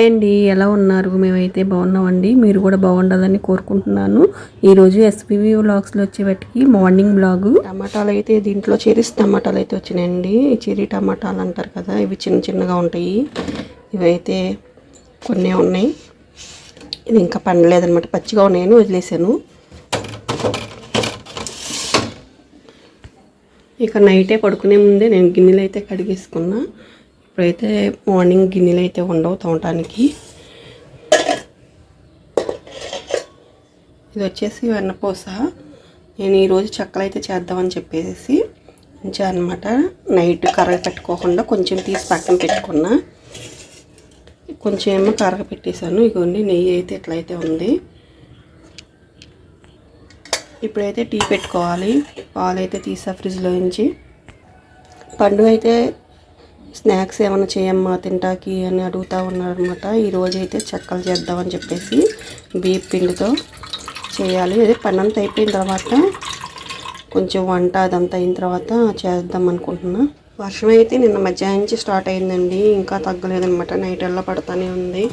Hi అండి. ఎలా ఉన్నారు? మేమైతే బాగున్నామండి. మీరు కూడా బాగుండాలని కోరుకుంటున్నాను. ఈరోజు ఎస్పీవీ వ్లాగ్స్లో వచ్చేవాటికి మార్నింగ్ బ్లాగ్ టమాటాలు అయితే దీంట్లో చెరీస్ టమాటాలు అయితే వచ్చినాయండి. ఈ చెరీ టమాటాలు అంటారు కదా ఇవి చిన్న చిన్నగా ఉంటాయి. ఇవైతే కొన్ని ఉన్నాయి. ఇది ఇంకా పండలేదన్నమాట. పచ్చిగా ఉన్నాయని వదిలేసాను ఇక నైటే పడుకునే ముందే నేను గిన్నెలు అయితే కడిగేసుకున్నా. ఇప్పుడైతే మార్నింగ్ గిన్నెలు అయితే ఉండవు తోమటానికి ఇది వచ్చేసి వెన్నపూస. నేను ఈరోజు చెక్కలు అయితే చేద్దామని చెప్పేసి ఉంచా అనమాట నైట్ కర్ర పెట్టుకోకుండా కొంచెం తీసి పక్కన పెట్టుకున్నా. కొంచెం ఏమో కర్ర పెట్టేశాను. ఇగోండి నెయ్యి అయితే ఎట్లయితే ఉంది. ఇప్పుడైతే టీ పెట్టుకోవాలి. పాలు అయితే తీసా ఫ్రిడ్జ్లో నుంచి. పండు అయితే స్నాక్స్ ఏమైనా చేయమ్మా తింటాకి అని అడుగుతూ ఉన్నారనమాట ఈరోజు అయితే చెక్కలు చేద్దామని చెప్పేసి బియ్య పిండితో చేయాలి. అదే పని అంతా అయిపోయిన తర్వాత కొంచెం వంట అదంతా అయిన తర్వాత చేద్దాం అనుకుంటున్నా. వర్షం అయితే నిన్న మధ్యాహ్నం నుంచి స్టార్ట్ అయిందండి. ఇంకా తగ్గలేదనమాట నైట్ ఎలా పడతానే ఉంది.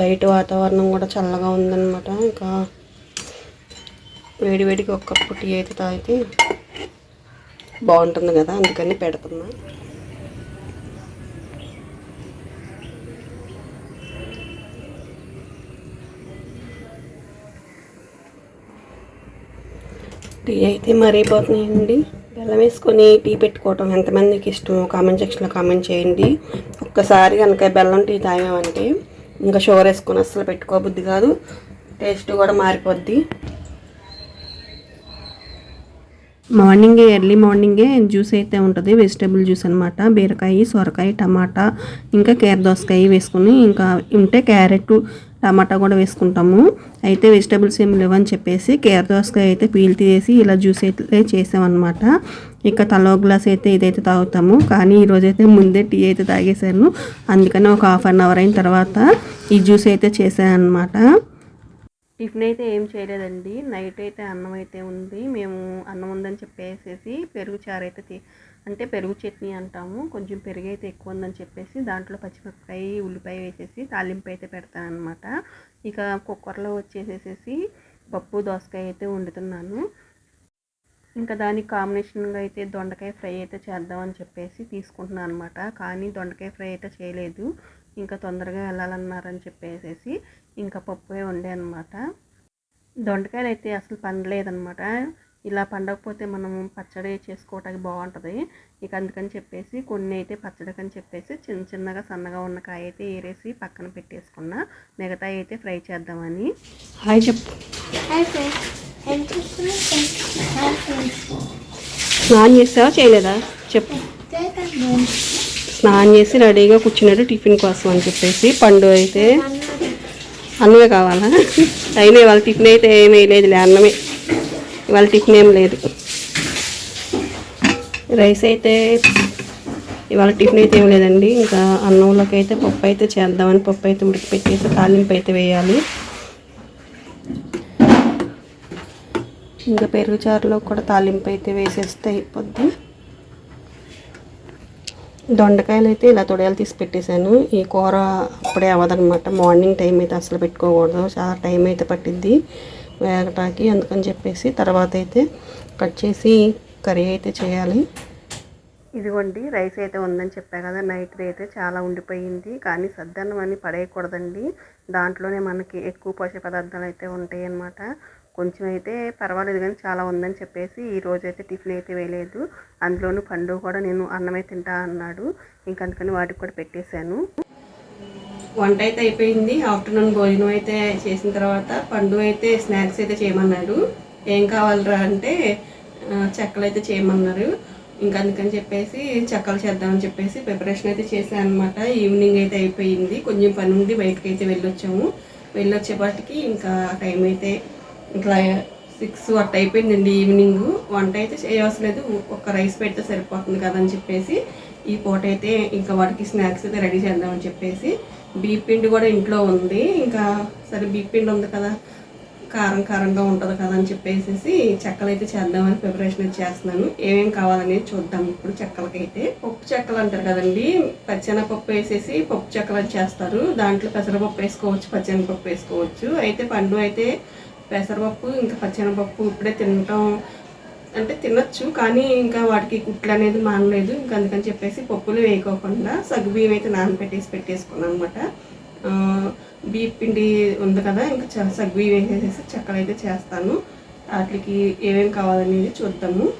బయట వాతావరణం కూడా చల్లగా ఉందన్నమాట. ఇంకా వేడి వేడికి పుట్టి అయితే తాగితే బాగుంటుంది కదా అందుకని పెడుతున్నా. టీ అయితే మరైపోతున్నాయండి బెల్లం వేసుకొని టీ పెట్టుకోవటం ఎంతమందికి ఇష్టమో కామెంట్ సెక్షన్లో కామెంట్ చేయండి. ఒక్కసారి కనుక బెల్లం టీ తాగామంటే ఇంకా షుగర్ వేసుకొని అస్సలు పెట్టుకోబుద్ది కాదు. టేస్ట్ కూడా మారిపోద్ది. మార్నింగే ఎర్లీ మార్నింగే జ్యూస్ అయితే ఉంటుంది. వెజిటేబుల్ జ్యూస్ అనమాట బీరకాయ సొరకాయ టమాటా ఇంకా కేర దోసకాయ వేసుకుని ఇంకా ఉంటే క్యారెట్ టమాటా కూడా వేసుకుంటాము. అయితే వెజిటేబుల్స్ ఏమి లేవని చెప్పేసి కేర దోసకాయ అయితే పీల్ తీసి ఇలా జ్యూస్ అయితే చేసామన్నమాట. ఇక తలో గ్లాస్ అయితే ఇదైతే తాగుతాము. కానీ ఈరోజు అయితే ముందే టీ అయితే తాగేశాను. అందుకని ఒక హాఫ్ అన్ అవర్ అయిన తర్వాత ఈ జ్యూస్ అయితే చేశాను అనమాట టిఫిన్ అయితే ఏం చేయలేదండి. నైట్ అయితే అన్నం అయితే ఉంది. మేము అన్నం ఉందని చెప్పేసేసి పెరుగు చారు అయితే అంటే పెరుగు చట్నీ అంటాము. కొంచెం పెరుగు అయితే ఎక్కువ ఉందని చెప్పేసి దాంట్లో పచ్చిమిరపకాయ ఉల్లిపాయ వేసేసి తాలింపు అయితే పెడతాను అనమాట ఇక కుక్కర్లో వచ్చేసేసి పప్పు దోసకాయ అయితే వండుతున్నాను. ఇంకా దానికి కాంబినేషన్గా అయితే దొండకాయ ఫ్రై అయితే చేద్దామని చెప్పేసి తీసుకుంటున్నాను అనమాట కానీ దొండకాయ ఫ్రై అయితే చేయలేదు. ఇంకా తొందరగా వెళ్ళాలన్నారని చెప్పేసి ఇంకా పప్పుే వండే అనమాట దొండకాయలు అయితే అసలు పండలేదనమాట ఇలా పండకపోతే మనం పచ్చడి చేసుకోవటానికి బాగుంటుంది. ఇక అందుకని చెప్పేసి కొన్ని అయితే పచ్చడికని చెప్పేసి చిన్న చిన్నగా సన్నగా ఉన్న కాయ అయితే ఏరేసి పక్కన పెట్టేసుకున్న. మిగతా అయితే ఫ్రై చేద్దామని. హాయ్ చెప్పు. స్నానం చేస్తావా చేయలేదా? చెప్పు. స్నానం చేసి రెడీగా కూర్చున్నాడు టిఫిన్ కోసం అని చెప్పేసి. పండు అయితే అన్నమే కావాలా? అయినా ఇవాళ టిఫిన్ అయితే ఏమీ లేదులే అన్నమే. ఇవాళ టిఫిన్ ఏం లేదు. రైస్ అయితే ఇవాళ టిఫిన్ అయితే ఏం లేదండి. ఇంకా అన్నంలోకి అయితే పప్పు అయితే చేద్దామని పప్పు అయితే ఉడికిపెట్టేసి తాలింపు అయితే వేయాలి. ఇంకా పెరుగు చారులో కూడా తాలింపు అయితే వేసేస్తే అయిపోద్ది. దొండకాయలు అయితే ఇలా తొడయాలు తీసి పెట్టేశాను. ఈ కూర అప్పుడే అవ్వదనమాట మార్నింగ్ టైం అయితే అసలు పెట్టుకోకూడదు. చాలా టైం అయితే పట్టిద్ది వేగటాకి అందుకని చెప్పేసి తర్వాత అయితే కట్ చేసి కర్రీ అయితే చేయాలి. ఇదిగోండి రైస్ అయితే ఉందని చెప్పా కదా నైట్ అయితే చాలా ఉండిపోయింది. కానీ సద్దన్నం అని పడేయకూడదండి. దాంట్లోనే మనకి ఎక్కువ పోషక పదార్థాలు అయితే ఉంటాయి అన్నమాట కొంచెం అయితే పర్వాలేదు కానీ చాలా ఉందని చెప్పేసి ఈరోజు అయితే టిఫిన్ అయితే వేయలేదు. అందులోనూ పండు కూడా నేను అన్నమే తింటా అన్నాడు. ఇంకందుకని వాటికి కూడా పెట్టేశాను. వంట అయితే అయిపోయింది. ఆఫ్టర్నూన్ భోజనం అయితే చేసిన తర్వాత పండు అయితే స్నాక్స్ అయితే చేయమన్నాడు. ఏం కావాలరా అంటే చెక్కలు అయితే చేయమన్నారు. ఇంకా అందుకని చెప్పేసి చెక్కలు చేద్దామని చెప్పేసి ప్రిపరేషన్ అయితే చేశాను అనమాట ఈవినింగ్ అయితే అయిపోయింది. కొంచెం పని ఉండి బయటకు అయితే వెళ్ళొచ్చాము. వెళ్ళొచ్చేపాటికి ఇంకా టైం అయితే ఇట్లా సిక్స్ అట్ట అయిపోయిందండి ఈవినింగ్. వంట అయితే చేయవసలేదు. ఒక రైస్ పెడితే సరిపోతుంది కదా అని చెప్పేసి ఈ పూట అయితే ఇంకా వాటికి స్నాక్స్ అయితే రెడీ చేద్దామని చెప్పేసి బీప్ పిండి కూడా ఇంట్లో ఉంది. ఇంకా సరే బీపిండి ఉంది కదా కారం కారంగా ఉంటుంది కదా అని చెప్పేసి చెక్కలు అయితే చేద్దామని ప్రిపరేషన్ అయితే చేస్తున్నాను. ఏమేం కావాలనేది చూద్దాం ఇప్పుడు చెక్కలకైతే. పప్పు చెక్కలు అంటారు కదండి పచ్చెనపప్పు వేసేసి పప్పు చెక్కలు చేస్తారు. దాంట్లో పెసరపప్పు వేసుకోవచ్చు పచ్చెనపప్పు వేసుకోవచ్చు. అయితే పండు అయితే పెసరపప్పు ఇంకా పచ్చెనపప్పు ఇప్పుడే తినటం అంటే తినొచ్చు కానీ ఇంకా వాటికి కుట్లు అనేది మానలేదు. ఇంకా అందుకని చెప్పేసి పప్పులు వేయకోకుండా సగ్గుబియ్యం అయితే నానపెట్టేసి పెట్టేసుకున్నాను అనమాట బియ్యం పిండి ఉంది కదా ఇంకా చ- సగ్గుబియ్యం వేసేసి చక్కలు అయితే చేస్తాను. వాటికి ఏమేమి కావాలనేది చూద్దాము.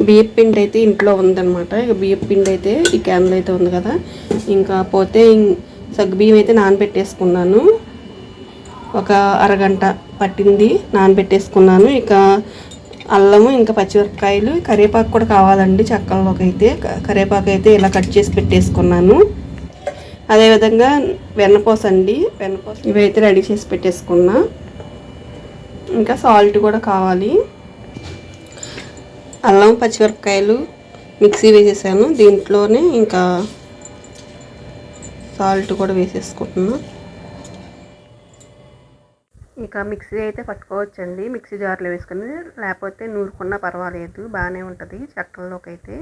బియ్యం పిండి అయితే ఇంట్లో ఉందన్నమాట. ఇక బియ్యం పిండి అయితే ఈ క్యాన్లో అయితే ఉంది కదా. ఇంకా పోతే ఇం- సగ్గుబియ్యం అయితే నానబెట్టేసుకున్నాను. ఒక అరగంట పట్టింది నానబెట్టేసుకున్నాను. ఇక అల్లము ఇంకా పచ్చిమిరపకాయలు కరివేపాకు కూడా కావాలండి చెక్కల్లోకి అయితే. కరివేపాకు అయితే ఇలా కట్ చేసి పెట్టేసుకున్నాను. అదేవిధంగా వెన్నపోస అండి. వెన్నపోస ఇవైతే రెడీ చేసి పెట్టేసుకున్నా. ఇంకా సాల్ట్ కూడా కావాలి. అల్లం పచ్చిమిరపకాయలు మిక్సీ వేసేసాను. దీంట్లోనే ఇంకా సాల్ట్ కూడా వేసేసుకుంటున్నాను ఇక మిక్సీ అయితే పట్టుకోవచ్చండి. మిక్సీ జార్లో వేసుకుని లేకపోతే నూరుకున్నా పర్వాలేదు. బాగానే ఉంటుంది. చెక్కల్లోకి అయితే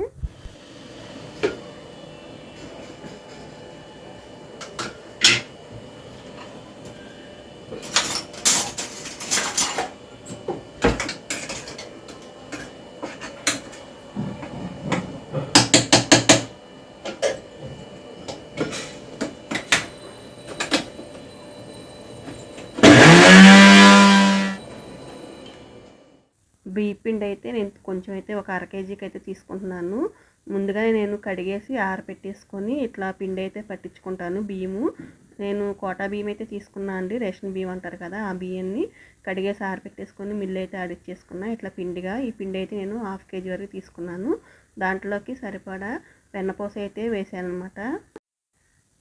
బియ్య పిండి అయితే నేను కొంచెం అయితే ఒక అర కేజీకి అయితే తీసుకుంటున్నాను. ముందుగా నేను కడిగేసి ఆరబెట్టేసుకొని ఇట్లా పిండి అయితే పట్టించుకుంటాను బియ్యము. నేను కోటా బియ్యం అయితే తీసుకున్నా అండి రేషన్ బియ్యం అంటారు కదా ఆ బియ్యాన్ని. కడిగేసి ఆరబెట్టేసుకొని మిల్లు అయితే ఆడిచ్చేసుకున్నా ఇట్లా పిండిగా ఈ పిండి అయితే నేను హాఫ్ కేజీ వరకు తీసుకున్నాను. దాంట్లోకి సరిపడా వెన్నపూస అయితే వేసాను అనమాట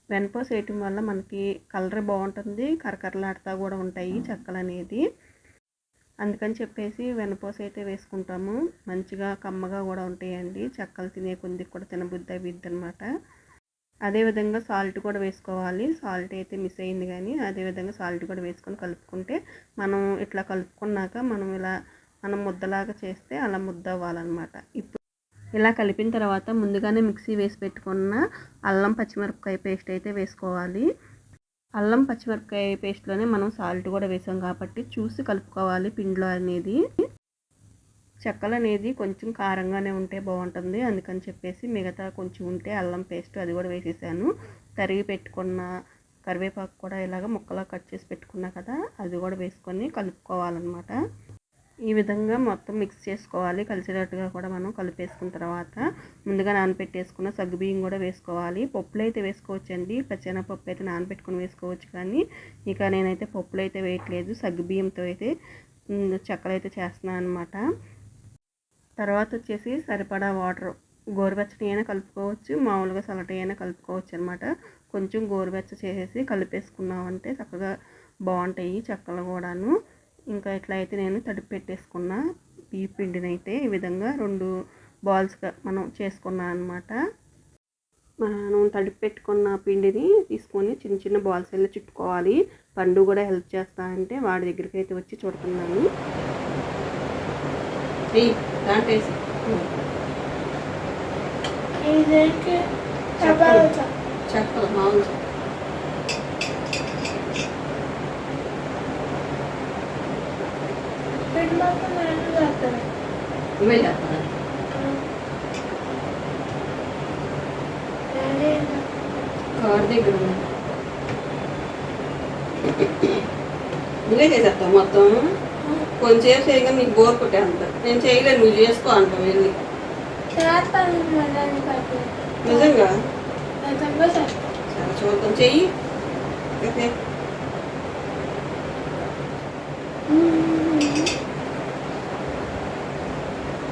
వెన్నపూస వేయటం వల్ల మనకి కలర్ బాగుంటుంది కరకరలాడుతూ కూడా ఉంటాయి చెక్కలు అనేది అందుకని చెప్పేసి వెనపోస అయితే వేసుకుంటాము. మంచిగా కమ్మగా కూడా ఉంటాయండి. చెక్కలు తినే కొద్ది కూడా తినబుద్ధి అవిద్ది అనమాట అదేవిధంగా సాల్ట్ కూడా వేసుకోవాలి. సాల్ట్ అయితే మిస్ అయింది కానీ అదేవిధంగా సాల్ట్ కూడా వేసుకొని కలుపుకుంటే మనం ఇట్లా కలుపుకున్నాక మనం ఇలా మనం ముద్దలాగా చేస్తే అలా ముద్ద అవ్వాలన్నమాట. ఇప్పుడు ఇలా కలిపిన తర్వాత ముందుగానే మిక్సీ వేసి పెట్టుకున్న అల్లం పచ్చిమిరపకాయ పేస్ట్ అయితే వేసుకోవాలి. అల్లం పచ్చిమిరపకాయ పేస్ట్లోనే మనం సాల్ట్ కూడా వేసాం కాబట్టి చూసి కలుపుకోవాలి పిండిలో అనేది. చెక్కలు అనేది కొంచెం కారంగానే ఉంటే బాగుంటుంది. అందుకని చెప్పేసి మిగతా కొంచెం ఉంటే అల్లం పేస్ట్ అది కూడా వేసేసాను. తరిగి పెట్టుకున్న కరివేపాకు కూడా ఇలాగ ముక్కలా కట్ చేసి పెట్టుకున్నా కదా అది కూడా వేసుకొని కలుపుకోవాలన్నమాట. ఈ విధంగా మొత్తం మిక్స్ చేసుకోవాలి. కలిసేటట్టుగా కూడా మనం కలిపేసుకున్న తర్వాత ముందుగా నానబెట్టేసుకున్న సగ్గుబియ్యం కూడా వేసుకోవాలి. పప్పులు అయితే వేసుకోవచ్చండి. పచ్చెనపప్పు అయితే నానబెట్టుకుని వేసుకోవచ్చు కానీ ఇక నేనైతే పప్పులు అయితే వేయట్లేదు. సగ్గుబియ్యంతో అయితే చెక్కలు అయితే చేస్తున్నాను అనమాట తర్వాత వచ్చేసి సరిపడా వాటర్ గోరువెచ్చటి అయినా కలుపుకోవచ్చు. మామూలుగా సలటి అయినా కలుపుకోవచ్చు అనమాట కొంచెం గోరువెచ్చ చేసేసి కలిపేసుకున్నామంటే చక్కగా బాగుంటాయి చెక్కలు కూడాను. ఇంకా ఇట్లా అయితే నేను తడిపి పెట్టేసుకున్న ఈ పిండిని అయితే ఈ విధంగా రెండు బాల్స్గా మనం చేసుకున్నాం అనమాట మనం తడిపి పెట్టుకున్న పిండిని తీసుకొని చిన్న చిన్న బాల్స్ వెళ్ళి చుట్టుకోవాలి పండు కూడా హెల్ప్ చేస్తా అంటే వాడి దగ్గరికి అయితే వచ్చి చూడుతున్నాను. చెక్కలు మామూలు పిండి మొత్తం నేను చేస్తాను ఇవే చేస్తాను డాడీ కార్ దగ్గర. నువ్వే చేసేస్తావు మొత్తం కొంచెం చేయగా నీకు బోర్ కొట్టేంత నేను చేయలేను నువ్వు చేసుకో అంటావు వెళ్ళి నిజంగా చూద్దాం చెయ్యి ఓకే.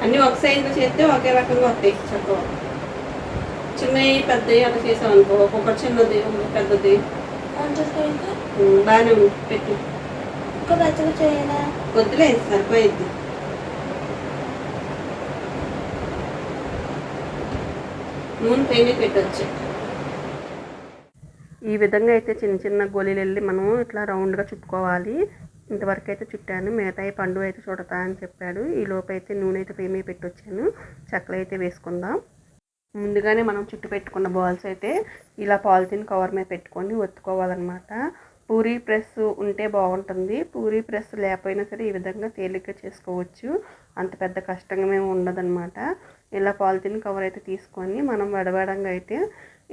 అన్నీ ఒక సైజులో చేస్తే ఒకే రకంగా వస్తాయి చక్కగా చిన్నవి పెద్దవి అలా చేసావు అనుకో ఒక్కొక్కటి చిన్నది ఒకటి పెద్దది బాగానే ఉంది పెట్టు. ఒక పెద్దగా చేయాలా వద్దులే సరిపోయిద్ది. నూనె పైన పెట్టచ్చు. ఈ విధంగా అయితే చిన్న చిన్న గోళీలు వెళ్ళి మనం ఇట్లా రౌండ్గా చుట్టుకోవాలి. ఇంతవరకు అయితే చుట్టాను. మిగతాయి పండు అయితే చుడతా అని చెప్పాడు. ఈ లోపు అయితే నూనె అయితే పేమే పెట్టొచ్చాను. చక్కలు అయితే వేసుకుందాం. ముందుగానే మనం చుట్టు పెట్టుకున్న బాల్స్ అయితే ఇలా పాలిథిన్ కవర్ మీద పెట్టుకొని ఒత్తుకోవాలన్నమాట. పూరీ ప్రెస్ ఉంటే బాగుంటుంది. పూరీ ప్రెస్ లేకపోయినా సరే ఈ విధంగా తేలిగ్గా చేసుకోవచ్చు. అంత పెద్ద కష్టంగా మేము ఉండదన్నమాట. ఇలా పాలిథిన్ కవర్ అయితే తీసుకొని మనం వెడవడంగా అయితే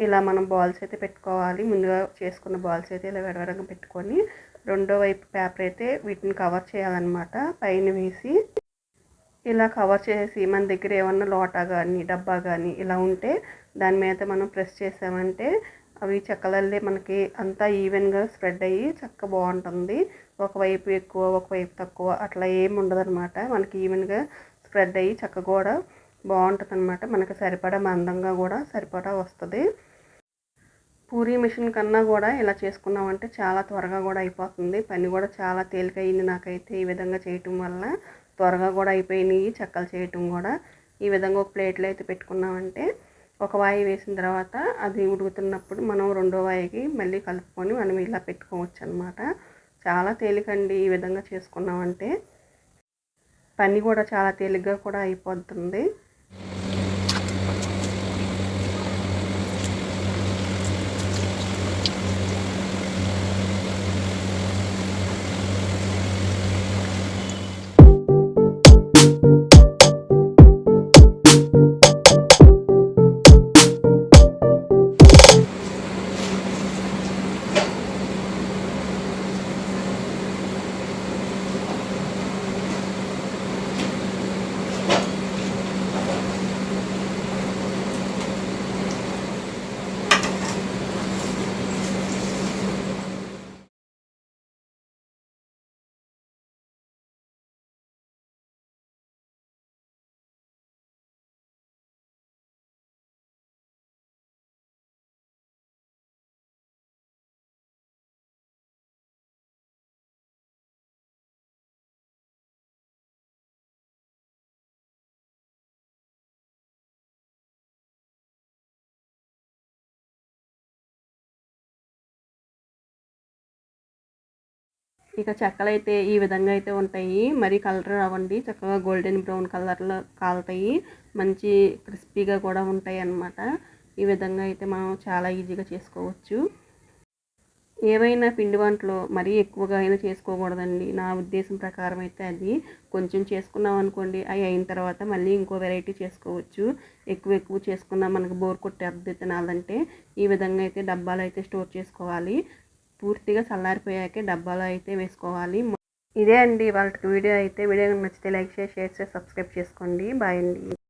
ఇలా మనం బాల్స్ అయితే పెట్టుకోవాలి. ముందుగా చేసుకున్న బాల్స్ అయితే ఇలా విడవడంగా పెట్టుకొని రెండో వైపు పేపర్ అయితే వీటిని కవర్ చేయాలన్నమాట. పైన వేసి ఇలా కవర్ చేసి మన దగ్గర ఏమన్నా లోటా కానీ డబ్బా కానీ ఇలా ఉంటే దాని మీద మనం ప్రెస్ చేసామంటే అవి చెక్కలల్లే మనకి అంతా ఈవెన్గా స్ప్రెడ్ అయ్యి చక్క బాగుంటుంది. ఒకవైపు ఎక్కువ ఒకవైపు తక్కువ అట్లా ఏమి ఉండదన్నమాట. మనకి ఈవెన్గా స్ప్రెడ్ అయ్యి చక్క కూడా బాగుంటుంది అనమాట మనకి సరిపడా మందంగా కూడా సరిపడా వస్తుంది. పూరీ మిషన్ కన్నా కూడా ఇలా చేసుకున్నామంటే చాలా త్వరగా కూడా అయిపోతుంది. పని కూడా చాలా తేలికయింది నాకైతే ఈ విధంగా చేయటం వల్ల త్వరగా కూడా అయిపోయినాయి చెక్కలు చేయటం కూడా. ఈ విధంగా ఒక ప్లేట్లో అయితే పెట్టుకున్నామంటే ఒక వాయి వేసిన తర్వాత అది ఉడుకుతున్నప్పుడు మనం రెండో వాయికి మళ్ళీ కలుపుకొని మనం ఇలా పెట్టుకోవచ్చు అనమాట చాలా తేలికండి ఈ విధంగా చేసుకున్నామంటే. పని కూడా చాలా తేలిగ్గా కూడా అయిపోతుంది. ఇక చెక్కలు అయితే ఈ విధంగా అయితే ఉంటాయి. మరి కలర్ రావండి చక్కగా గోల్డెన్ బ్రౌన్ కలర్లో కాలుతాయి. మంచి క్రిస్పీగా కూడా ఉంటాయి అన్నమాట ఈ విధంగా అయితే మనం చాలా ఈజీగా చేసుకోవచ్చు. ఏవైనా పిండి వంటలు మరీ ఎక్కువగా అయినా చేసుకోకూడదండి. నా ఉద్దేశం ప్రకారం అయితే అది. కొంచెం చేసుకున్నాం అనుకోండి అవి అయిన తర్వాత మళ్ళీ ఇంకో వెరైటీ చేసుకోవచ్చు. ఎక్కువ ఎక్కువ చేసుకున్నా మనకు బోర్ కొట్టేద్ది తినాలంటే. ఈ విధంగా అయితే డబ్బాలు అయితే స్టోర్ చేసుకోవాలి. పూర్తిగా చల్లారిపోయాకే డబ్బాలో అయితే వేసుకోవాలి. ఇదే అండి వాళ్ళకి వీడియో అయితే. వీడియో నచ్చితే లైక్ చేసి షేర్ చేసి సబ్స్క్రైబ్ చేసుకోండి. బాయ్ అండి.